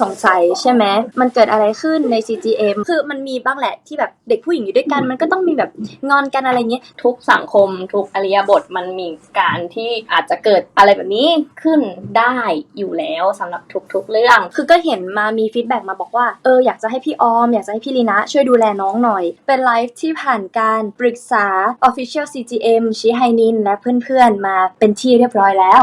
สงสัยใช่ไหมมันเกิดอะไรขึ้นใน CGM คือมันมีบ้างแหละที่แบบเด็กผู้หญิงอยู่ด้วยกัน มันก็ต้องมีแบบงอนกันอะไรเงี้ยทุกสังคม ทุกอริยบทมันมีการที่อาจจะเกิดอะไรแบบนี้ขึ้นได้อยู่แล้วสำหรับทุกๆเรื่อง คือก็เห็นมามีฟีดแบ็กมาบอกว่าเอออยากจะให้พี่ออม อยากจะให้พี่ลีนะ ช่วยดูแลน้องหน่อย เป็นไลฟ์ที่ผ่านการปรึกษา Official CGM ชิไฮนินและเพื่อนๆมาเป็นที่เรียบร้อยแล้ว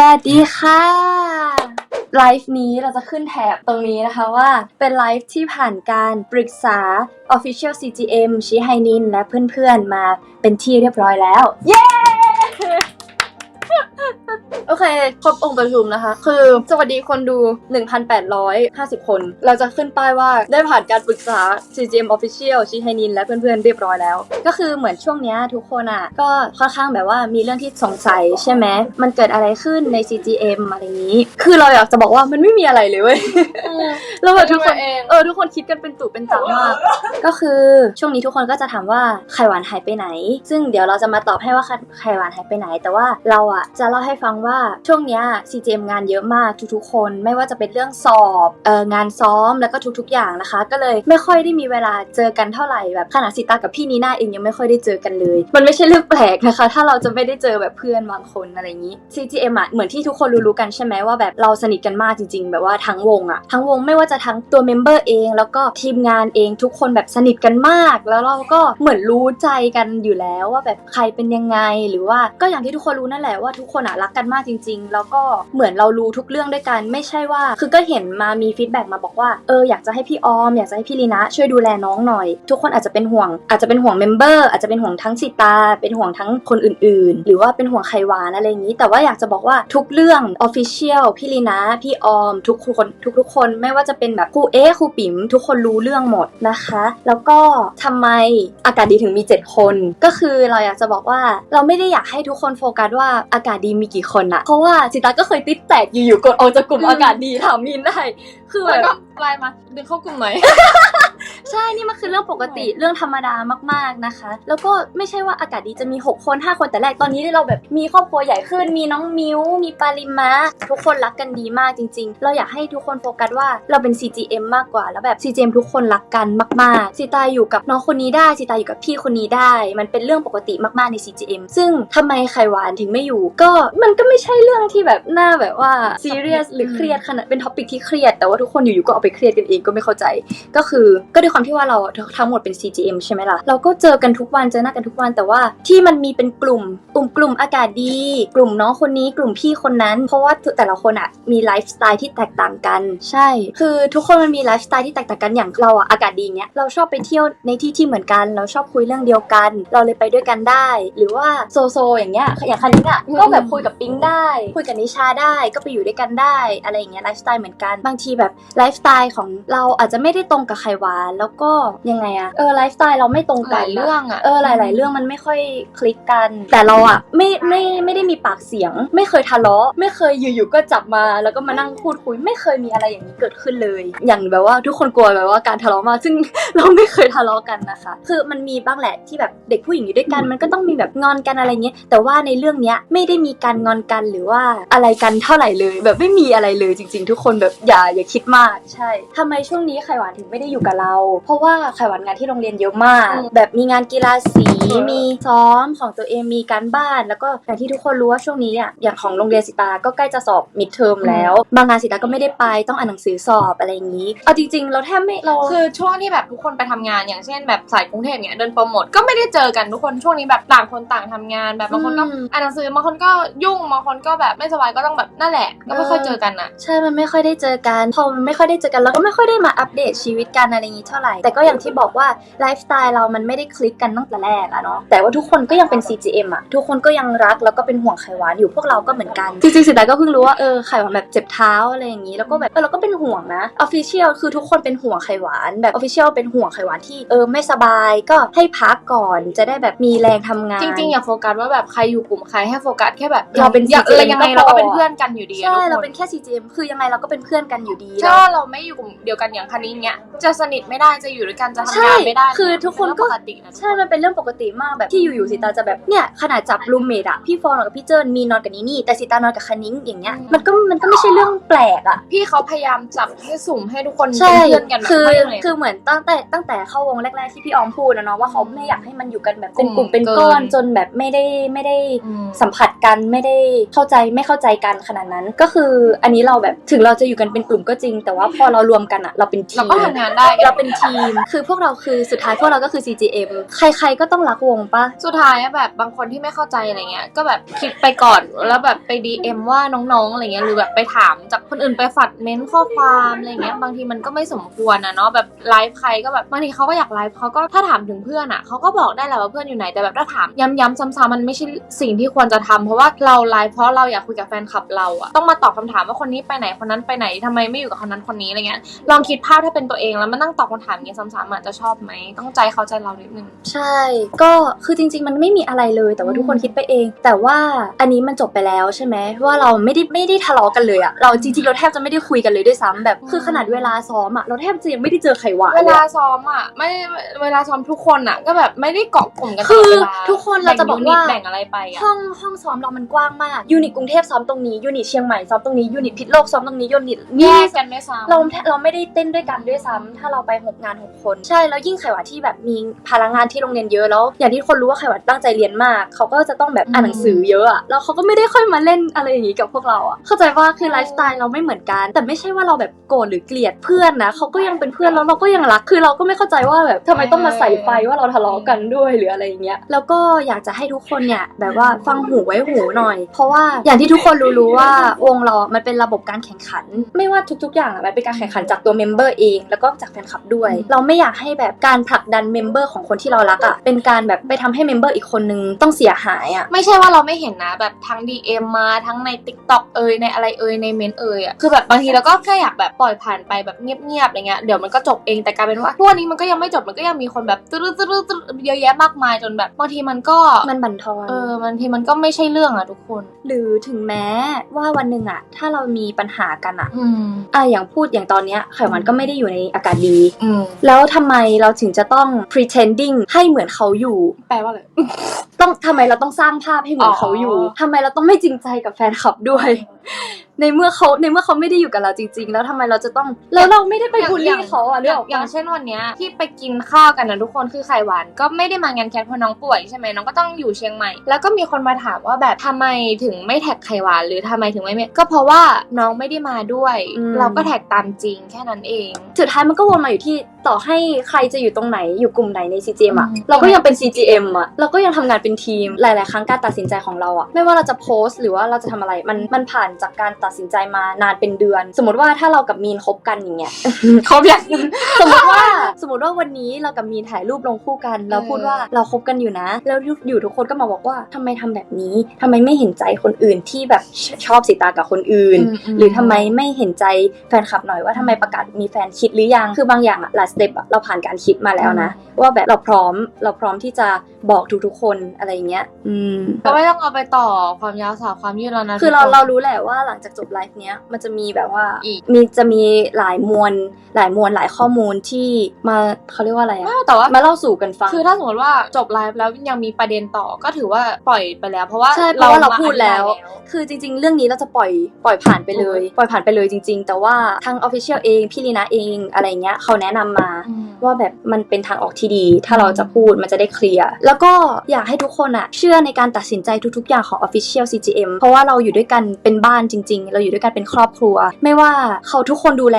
สวัสดีค่ะไลฟ์นี้เราจะขึ้นแถบตรงนี้นะคะว่าเป็นไลฟ์ที่ผ่านการปรึกษา Official CGM ชิไฮนินและเพื่อนๆมาเป็นที่เรียบร้อยแล้ว เย้ โอเค ครบองค์ประชุมนะคะ คือสวัสดีคนดู 1,850 คน เราจะขึ้นป้ายว่าได้ผ่านการปรึกษา CGM Official ชิไฮนินและเพื่อนๆเรียบร้อยแล้ว ก็คือเหมือนช่วงเนี้ยทุกคนอะ ก็ค่อนข้างแบบว่ามีเรื่องที่สงสัยใช่ไหมมันเกิดอะไรขึ้นใน CGM อะไรอย่างนี้ คือเราอยากจะบอกว่ามันไม่มีอะไรเลยเว้ย แล้วแบบทุกคนเองเออทุกคนคิดกันเป็นตุเป็นตังมาก ก็คือช่วงนี้ทุกคนก็จะถามว่าไข่หวานหายไปไหน ซึ่งเดี๋ยวเราจะมาตอบให้ว่าไข่ไข่หวานหายไปไหน แต่ว่าเราอะจะเล่าให้ฟังว่าช่วงเนี้ย CGM งานเยอะมากทุกๆ คนไม่ว่าจะเป็นเรื่องสอบเอองานซ้อมแล้วก็ทุกๆ อย่างนะคะ ก็เลยไม่ค่อยได้มีเวลาเจอกันเท่าไหร่แบบขนาดสิตากับพี่นีน่าเองยังไม่ค่อยได้เจอกันเลย มันไม่ใช่เรื่องแปลกนะคะ ถ้าเราจะไม่ได้เจอแบบเพื่อนบางคนอะไรอย่างนี้ CGM อะเหมือนที่ทุกคนรู้ๆกันใช่ไหมว่าแบบเราสนิทกันมากจริง ๆ แบบว่าทั้งวงอะทั้งวงไม่ว่าจะทั้งตัวเมมเบอร์เองแล้วก็ทีมงานเองทุกคนแบบสนิทกันมาก แล้วเราก็เหมือนรู้ใจกันอยู่แล้วว่าแบบใครเป็นยังไงหรือว่าก็อย่างที่ทุกคนรู้นั่นแหละว่าทุกคนอะรักกันมากจริง ๆ แล้วก็เหมือนเรารู้ทุกเรื่องด้วยกันไม่ใช่ว่า คือก็เห็นมามีฟีดแบ็กมาบอกว่าเอออยากจะให้พี่ออมอยากจะให้พี่ลีนะช่วยดูแลน้องหน่อย ทุกคนอาจจะเป็นห่วง อาจจะเป็นห่วงเมมเบอร์อาจจะเป็นห่วงทั้งสิตา เป็นห่วงทั้งคนอื่น ๆ หรือว่าเป็นห่วงไขหวานอะไรอย่างนี้ แต่ว่าอยากจะบอกว่าทุกเรื่อง Official พี่ลีนะพี่ออม ทุกคนทุกๆคนไม่ว่าจะเป็นแบบครูเอะครูปิ๋มทุกคนรู้เรื่องหมดนะคะ แล้วก็ทำไมอากาศดีถึงมี 7 คน ก็คือเราอยากจะบอกว่าเราไม่ได้อยากให้ทุกคนโฟกัสว่าอากาศดีมีกี่คนอะเพราะว่าสิตาก็เคยติดแตกอยู่ๆกดออกจากกลุ่มอากาศดีถามมินได้ คือแบแล้วบก็ไลน์มาดึงเข้ากลุ่มหน่อย ใช่นี่มันคือเรื่องปกติเรื่องธรรมดามากๆนะคะ แล้วก็ไม่ใช่ว่าอากาศดีจะมี 6 คน 5 คนแต่แรกตอนนี้เราแบบมีครอบครัวใหญ่ขึ้น มีน้องมิวมีปาริมาทุกคนรักกันดีมากจริง ๆ เราอยากให้ทุกคนโฟกัสว่าเราเป็น CGM มากกว่า แล้วแบบ CGM ทุกคนรักกันมากๆสิตาอยู่กับน้องคนนี้ได้สิตาอยู่กับพี่คนนี้ได้ มันเป็นเรื่องปกติมากๆใน CGM ซึ่งทำไมไข่หวานถึงไม่อยู่ ก็มันก็ไม่ใช่เรื่องที่แบบน่าแบบว่าซีเรียสหรือเครียดขนาดเป็นท็อปิกที่เครียด แต่ว่าทุกคนอยู่ๆก็เอาไปเครียดกันเองก็ไม่เข้าใจ ก็คือก็ด้วยความที่ว่าเราทั้งหมดเป็น CGM ใช่ไหมล่ะ เราก็เจอกันทุกวันเจอหน้ากันทุกวัน แต่ว่าที่มันมีเป็นกลุ่มกลุ่มกลุ่มอากาศดี กลุ่มน้องคนนี้กลุ่มพี่คนนั้น เพราะว่าแต่ละคนอะมีไลฟ์สไตล์ที่แตกต่างกัน ใช่ คือทุกคนมันมีไลฟ์สไตล์ที่แตกต่างกันอย่างเราอะอากาศดีเงี้ยเราชอบไปเที่ยวในที่ที่เหมือนกัน เราชอบคุยเรื่องเดียวกัน เราเลยไปด้วยกันได้ หรือว่าโซโซอย่างเงี้ยอย่างคันนี้อะก็แบบคุยกับปิงได้คุยกับนิชาได้ก็ไปอยู่ด้วยกันได้อะไรอย่างเงี้ยไลฟ์สไตล์เหมือนกันบางทีแบบไลฟ์สไตล์ของเราอาจจะไม่ได้ตรงกับไขหวานแล้วก็ยังไงอะเออไลฟ์สไตล์เราไม่ตรงกันหลายเรื่องอะเออหลาย ๆ เรื่องมันไม่ค่อยคลิกกัน แต่เราอะไม่ไม่ไม่ได้มีปากเสียง ไม่เคยทะเลาะไม่เคยอยู่ๆก็จับมาแล้วก็มานั่งพูดคุยไม่เคยมีอะไรอย่างนี้เกิดขึ้นเลย อย่างแบบว่าทุกคนกลัวแบบว่าการทะเลาะมากซึ่งเราไม่เคยทะเลาะกันนะคะ คือมันมีบ้างแหละที่แบบเด็กผู้หญิงอยู่ด้วยกันมันก็ต้องมีแบบงอนกันอะไรเงี้ยแต่ว่าในเรื่องเนี้ยไม่ได้มีการงอนกันหรือว่าอะไรกันเท่าไหร่เลย แบบไม่มีอะไรเลยจริง ๆ ทุกคนแบบอย่าอย่าคิดมากใช่ทำไมช่วงนี้ไข่หวานถึงไม่ได้อยู่กับเรา เพราะว่าไข่หวานงานที่โรงเรียนเยอะมากอืมแบบมีงานกีฬาสีมีซ้อมของตัวเองมีการบ้าน แล้วก็อย่างที่ทุกคนรู้ว่าช่วงนี้อะอย่างของโรงเรียนสิตาก็ใกล้จะสอบมิดเทอมแล้ว บางงานสิตาก็ไม่ได้ไปต้องอ่านหนังสือสอบอะไรอย่างนี้เอาจริงๆ เราแทบไม่เราคือช่วงที่แบบทุกคนไปทำงานอย่างเช่นแบบสายกรุงเทพเนี่ยเดินโปรโมทก็ไม่ได้เจอกันทุกคนช่วงนี้แบบต่างคนต่างทำงาน แบบบางคนก็อืมอ่านหนังสือบางคนก็ยุ่งบางคนก็แบบไม่สบายก็ต้องแบบนั่นแหละ ก็ไม่ค่อยเจอกันอะใช่ มันไม่ค่อยได้เจอกันพอมันไม่ค่อยได้เจอกันเราก็ไม่ค่อยได้มาอัปเดตชีวิตกันอะไรอย่างนี้เท่าไหร่ไหร่แต่ก็อย่างที่บอกว่าไลฟ์สไตล์เรามันไม่ได้คลิกกันตั้งแต่แรกอะเนาะ แต่ว่าทุกคนก็ยังเป็น CGM อะทุกคนก็ยังรักแล้วก็เป็นห่วงไข่หวานอยู่พวกเราก็เหมือนกัน จริงๆสิดาก็เพิ่งรู้ว่าเออไข่หวานแบบเจ็บเท้าอะไรอย่างนี้ แล้วก็แบบเออเราก็เป็นห่วงนะออฟฟิเชียลคือทุกคนเป็นห่วงไข่หวานแบบออฟฟิเชียลเป็นห่วงไข่หวานที่เออไม่สบายก็ให้พักก่อนจะได้แบบมีแรงทำงาน จริงๆอย่าโฟกัสว่าแบบใครอยู่กลุ่มใครให้โฟกัสแค่แบบเราเป็นอย่า CGM เออยังไงก็พอเราก็เป็นเพื่อนกันอยู่ดีอะใช่ทุกคนเราเป็นแค่ CGM คือยังไงเราก็เป็นเพื่อนกันอยู่ดีถ้าเราไม่อยู่กลุ่มเดียวกันอย่างคันนี้เนี้ยจะสนิทไม่ได้จะอยู่ด้วยกันจะทำใช่งานไม่ได้คือทุกคนก็เป็เรื่องปกตินะทุกใช่ มันเป็นเรื่องปกติมากแบบที่อยู่ๆสิตาจะแบบเนี่ยขนาดจับรูมเมทอะพี่ฟอนนอนกับพี่เจิ้นมีนอนกับนี่นี่แต่สิตานอนกับคณิ้งอย่างเงี้ยมันก็มันก็ไม่ใช่เรื่องแปลกอะ พี่เขาพยายามจับให้สุ่มให้ทุกคนใช่เป็นเพื่อนกันแบบคือ ไม่เลย คือเหมือนตั้งแต่ตั้งแต่เข้าวงแรก ๆ ที่พี่ออมพูดนะเนาะว่าเขาไม่อยากให้มันอยู่กันแบบเป็นกกลุ่ลุ่มมเป็นเกินก้อน จนแบบไม่ได้ไม่ได้มสัมผัสกันไม่ได้เข้าใจไม่เข้าใจกันขนาดนั้น ก็คืออันนี้เราแบบถึงเราจะอยู่กันเป็นกลุ่มก็จริง แต่ว่าพอเรารวมกันอะเราเป็นทีเรามก็ทำงานได้เราเป็นทีม คือพวกเราคือสุดท้ายพวกเราก็คือ CGM ใครๆก็ต้องรักวงปะสุดท้ายอะแบบบางคนที่ไม่เข้าใจอะไรเงี้ยก็แบบคลิปไปก่อนแล้วแบบไป DM ว่าน้องๆอะไรเงี้ยหรือแบบไปถามจากคนอื่นไปฝัดเม้นต์ข้อความอะไรเงี้ยบางทีมันก็ไม่สมควรนะเนาะแบบไลฟ์ใครก็แบบบางทีเขาก็อยากไลฟ์เขาก็ถ้าถามถึงเพื่อนอะเขาก็บอกได้แหละว่าเพื่อนอยู่ไหนแต่แบบถ้าถามย้ำๆซ้ำๆมันไม่ใช่สิ่งที่ควรจะทำเพราะว่าเราไลฟ์เพราะเราอยากคุยกับแฟนคลับเราอะต้องมาตอบคำถามว่าคนนี้ไปไหนคนนั้นไปไหนทำไมไม่อยู่กับคนนั้นคนนี้อะไรเงี้ยลองคิดภาพถ้าเป็นตัวเองแล้วมานั่งตอบคำถามอย่างเงี้ยซ้ำๆอะจะชอบไหมต้องใจเขาใจเรานิดนึงใช่ ก็คือจริง ๆ มันไม่มีอะไรเลย แต่ว่าทุกคนคิดไปเอง แต่ว่าอันนี้มันจบไปแล้วใช่ไหมว่าเราไม่ได้ไม่ได้ทะเลาะกันเลยอะเราจริงๆเราแทบจะไม่ได้คุยกันเลยด้วยซ้ำแบบคือขนาดเวลาซ้อมอะเราแทบจะยังไม่ได้เจอไข่หวานเวเลยลาอะซ้อมอะไม่เวลาซ้อมทุกคนอะก็แบบไม่ได้เกาะกลุ่มกันตคืลออดเวลาทุกคนเราจะบอกว่าแบ่งยูนิตแบ่งอะไรไปอะห้องห้องซ้อมเรามันกว้างมากยูนิตกรุงเทพซ้อมตรงนี้ยูนิตเชียงใหม่ซ้อมตรงนี้ยูนิตพิษโลกซ้อมตรงนี้ยูนิตแยนี่กกันด้วยซ้ำเราเราไม่ได้เต้นด้วยกันด้วยซ้ำถ้าเราไปหกงานหกคน ใช่แล้วยิ่งไขหวานที่แบบมีพลังงานที่โรงเรียนเยอะแล้ว อย่างที่คนรู้ว่าไขหวานตั้งใจเรียนมากเขาก็จะต้องแบบอ่านหนังสือเยอะอะแล้วเขาก็ไม่ได้ค่อยมาเล่นอะไรอย่างงี้กับพวกเราอะเข้าใจว่าคือไลฟ์สไตล์เราไม่เหมือนกัน แต่ไม่ใช่ว่าเราแบบโกรธหรือเกลียดเพื่อนนะเขาก็ยังเป็นเพื่อนแล้วเราก็ยังรักคือเราก็ไม่เข้าใจว่าแบบทำไมต้องมาใส่ไฟว่าเราทะเลาะกันด้วยหรืออะไรอย่างเงี้ยแล้วก็อยากจะให้ทุกคนเนี่ยแบบว่าฟังหูไว้หูหน่อยเพราะว่าอย่างที่ทุกคนรู้ๆว่าวงเราอะมันเป็นระบบการแข่งขัน ไม่ว่าทุกๆ อย่างอะมันเป็นการแข่งขันจากตัวเมมเบอร์เองแล้วก็จากแฟนคลับด้วย เราไม่อยากให้แบบการผลักดันเมมเบอร์ของคนที่เรารักอะเป็นการแบบไปทำให้เมมเบอร์อีกคนนึงต้องเสียหายอะ ไม่ใช่ว่าเราไม่เห็นนะแบบทั้ง DM มาทั้งใน Tik t o k เอยในอะไรเอยในเมนเอยอะคือแบบบางทีเราก็แค่อยากแบบปล่อยผ่านไปแบบเงียบๆอะไรเงี้ยเดี๋ยวมันก็จบเองแต่กลายเป็นว่าทุกวันนี้มันก็ยังไม่จบมันก็ยังมีคนแบบตื้อตื้อตื้อเยอะแยะมากมายจนแบบบางทีมันก็มันบั่นทอน เออบางทีมันก็ไม่ใช่เรื่องอะทุกคน หรือถึงแม้ว่าวันหนึ่งอะถ้าเรามีปัญหากันอะอืมอะอย่างพูดอย่างตอนเนี้ยไขวันก็ไม่ได้อยู่ในอากาศดี อืมแล้วทำไมเราถึงจะต้อง pretending ให้เหมือนเขาอยู่ แปลว่าอะไร ต้องทำไมเราต้องสร้างภาพให้เหมือนเขาอยู่อ๋อ ทำไมเราต้องไม่จริงใจกับแฟนคลับด้วย ในเมื่อเขาในเมื่อเขาไม่ได้อยู่กับเราจริง ๆ แล้วทำไมเราจะต้องแล้วเราไม่ได้ไปบูลลี่เขาอะเรื่องอย่างเช่นวันเนี้ยที่ไปกินข้าวกันนะทุกคนคือไข่หวาน ก็ไม่ได้มางานแคทเพราะน้องป่วยใช่ไหมน้องก็ต้องอยู่เชียงใหม่ แล้วก็มีคนมาถามว่าแบบทำไมถึงไม่แท็กไข่หวาน หรือทำไมถึงไม่เมก็เพราะว่าน้องไม่ได้มาด้วย เราก็แท็กตามจริงแค่นั้นเอง สุดท้ายมันก็วนมาอยู่ที่ต่อให้ใครจะอยู่ตรงไหนอยู่กลุ่มไหนใน CGM อะอืมเราก็ยังเป็น CGM อะเราก็ยังทำงานเป็นทีมหลาย ๆ ครั้งการตัดสินใจของเราอะไม่ว่าเราจะโพสต์ หรือว่าเราจะทำอะไรมันมันผ่านจากการตัดสินใจมานานเป็นเดือน สมมติว่าถ้าเรากับมีนคบกันอย่างเงี้ยครบยังสมมติว่าสมมติว่าวันนี้เรากับมีนถ่ายรูปลงคู่กัน เราพูดว่าเราคบกันอยู่นะ แล้วอยู่ทุกคนก็มาบอกว่าทำไมทำแบบนี้ทำไมไม่เห็นใจคนอื่นที่แบบชชอบสีตากับคนอื่นอืมอืมหรือทำไมไม่เห็นใจแฟนคลับหน่อยว่าทำไมประกาศมีแฟนคิดหรือยังคือบางอย่างอะหลายสเต็ปอะเราผ่านการคิดมาแล้วนะ ว่าแบบเราพร้อมเราพร้อมที่จะบอกทุกๆคนอะไรอย่างเงี้ย อืมก็ไม่ต้องเอาไปต่อความยาวสาวความยืดแล้วนะคือเราทุกนเรารู้แหละว่าหลังจากจบไลฟ์เนี้ยมันจะมีแบบว่าอีกมีจะมีหลายมวลหลายมวลหลายข้อมูลที่มาเขาเรียกว่าอะไรอะแต่ว่ามาเล่าสู่กันฟัง คือถ้าสมมติว่าจบไลฟ์แล้วยังมีประเด็นต่อก็ถือว่าปล่อยไปแล้ว เพราะว่าใช่เพราะว่าเราพูดแล้วมาอธิบายคือจริง ๆ เรื่องนี้เราจะปล่อยปล่อยผ่านไปเลย ปล่อยผ่านไปเลยจริง ๆ แต่ว่าทาง Official เองพี่ลีนาเองอะไรเงี้ยเขาแนะนำมาอืมว่าแบบมันเป็นทางออกที่ดี ถ้าเราจะพูดมันจะได้เคลียร์แล้วก็อยากให้ทุกคนอะเชื่อในการตัดสินใจทุกๆ อย่างของ Official CGM เพราะว่าเราอยู่ด้วยกันเป็นบ้านจริง ๆเราอยู่ด้วยกันเป็นครอบครัว ไม่ว่าเขาทุกคนดูแล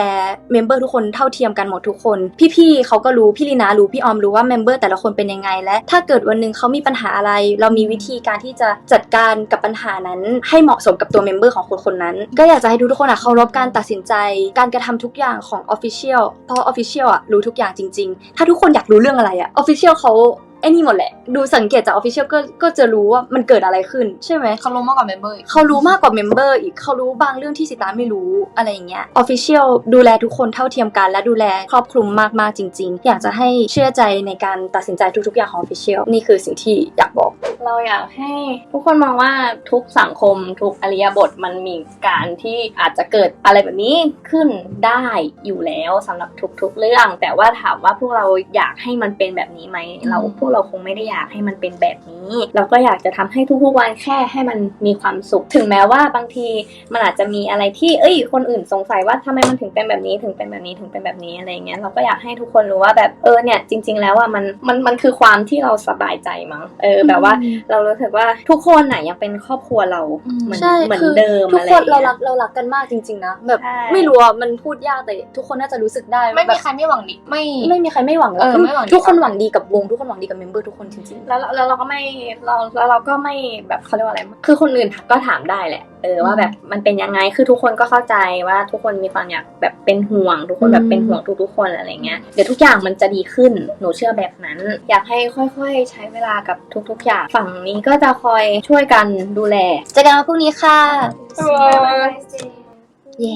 เมมเบอร์ทุกคนเท่าเทียมกันหมดทุกคน พี่ๆเขาก็รู้พี่ลีนารู้พี่ออมรู้ว่าเมมเบอร์แต่ละคนเป็นยังไงและ ถ้าเกิดวันหนึ่งเขามีปัญหาอะไร เรามีวิธีการที่จะจัดการกับปัญหานั้น ให้เหมาะสมกับตัวเมมเบอร์ของคนคนนั้น ก็อยากจะให้ทุกคนอะเคารพการตัดสินใจ การกระทำทุกอย่างของ Official เพราะ Official อะรู้ทุกอย่างจริง ๆ ถ้าทุกคนอยากรู้เรื่องอะไรอะ Official เขา ไอ้นี่หมดแหละ ดูสังเกตจาก Official ก็ก็จะรู้ว่ามันเกิดอะไรขึ้นใช่ไหม เขารู้มากกว่าเมมเบอร์อีกเขารู้มากกว่าเมมเบอร์อีกเขารู้บางเรื่องที่สิตาไม่รู้อะไรอย่างเงี้ย Official ดูแลทุกคนเท่าเทียมกัน และดูแลครอบคลุมมากๆจริง ๆ อยากจะให้เชื่อใจในการตัดสินใจทุกๆอย่างของ Official นี่คือสิ่งที่อยากบอกเราอยากให้ทุกคนมองว่าทุกสังคมทุกอริยบทมันมีการที่อาจจะเกิดอะไรแบบนี้ขึ้นได้อยู่แล้วสำหรับทุกๆ เรื่อง แต่ว่าถามว่าพวกเราอยากให้มันเป็นแบบนี้ไหมเราพวกเราคงไม่ได้อยากให้มันเป็นแบบนี้ เราก็อยากจะทำให้ทุกๆวันแค่ให้มันมีความสุข ถึงแม้ว่าบางทีมันอาจจะมีอะไรที่เอ้ย คนอื่นสงสัยว่าทำไมมันถึงเป็นแบบนี้ถึงเป็นแบบนี้ถึงเป็นแบบนี้อะไรเงี้ยเราก็อยากให้ทุกคนรู้ว่าแบบเออเนี่ยจริง ๆ แล้วว่ามันมันมันคือความที่เราสบายใจมั้งเออแบบว่าเรารู้สึกว่าทุกคนน่ะยังเป็นครอบครัวเราเหมือนใช่เหมือนคือเดิมทุกอะไรคอนย่างเราเงี้รัยกเรารักกันมากจริง ๆ นะแบบใช่ไม่รู้อะมันพูดยากแต่ทุกคนน่าจะรู้สึกได้ไม่แบมีบใครไม่หวังดีไม่ไม่มีใครไม่หวังเออไม่หวังดีทุกคนหวังดีกับวงทุกคนหวังดีกับเมมเบอร์ทุกคนจริงๆ แล้วแล้วเราก็ไม่เราแล้วเราก็ไม่แบบเขาเรียกว่าอะไร คือคนอื่นก็ถามได้แหละ เออว่าแบบมันเป็นยังไง คือทุกคนก็เข้าใจว่าทุกคนมีความอยากแบบเป็นห่วง ทุกคนแบบเป็นห่วงทุกๆคนอะไรเงี้ย เดี๋ยวทุกอย่างมันจะดีขึ้น หนูเชื่อแบบนั้น อยากให้ค่อยๆ ใช้เวลากับทุก ๆ อย่าง ฝั่งนี้ก็จะคอยช่วยกันดูแล เจอกันวันพรุ่งนี้ค่ะ เย้